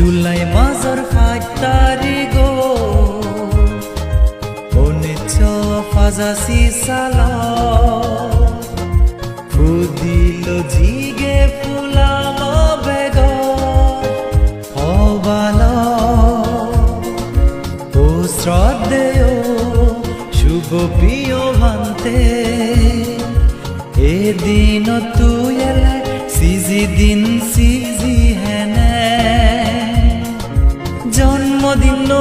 July মাসর five তারিখ অনেক ফাজাসি সাল ফুদিল জিগে ফুলাল বেগ হবাল ও শ্রদ্ধেয়, শুভ প্রিয় ভান্তে এদিন তুই এলে সিজি দিন সিজি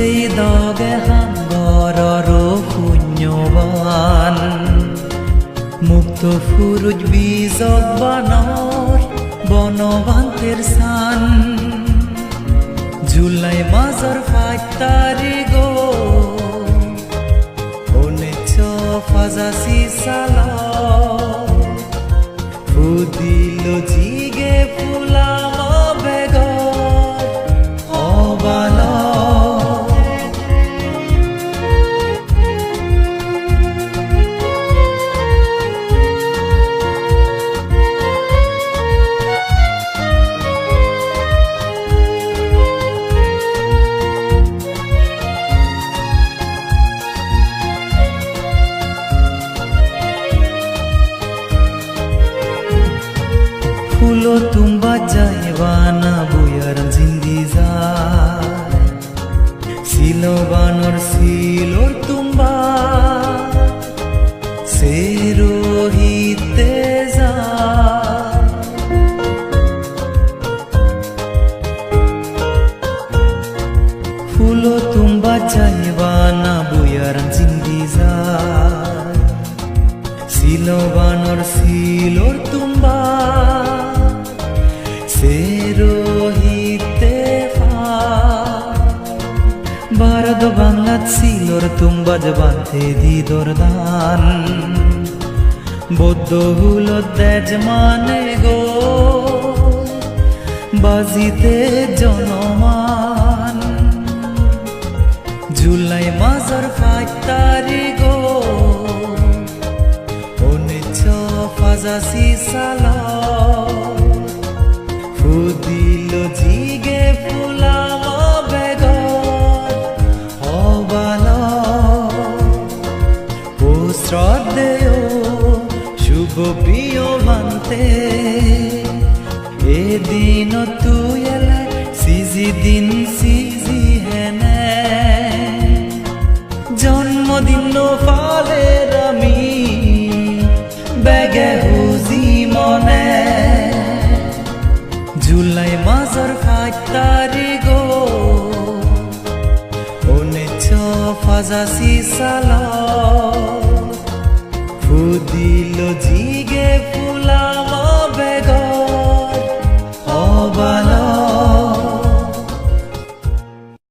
সেই দগে হাঙ্গৰৰ শূন্যবান মুক্ত ফুৰুজ বীজক বানৰ বনবান্তেৰ চান জুলাই মাসের পাঁচ তারিখ উনিশশো পঁচাশি Banor silor tumba serohiteza Fulo tumba chaibana buyaran sindiza Silo banor silor tumba বাংলাত তুম্বাজ জবাতে দিদর দান। বৌদ্ধ হুলত দেজ মানে গো, বাজিতে জনমান। জুলাই মাসের পাঁচ তারিখ উনিশশো পঁচাশি সাল ফুদিল প্রিয় ভান্তে এদিন তুই এলে, সিজি দিন সিজি হেনে। জন্মদিন ফালের আমি বেগে হুজি মনে। জুলাই মাসের পাঁচ তারিখ উনিশশো পঁচাশি সাল, ফুদিল জিগে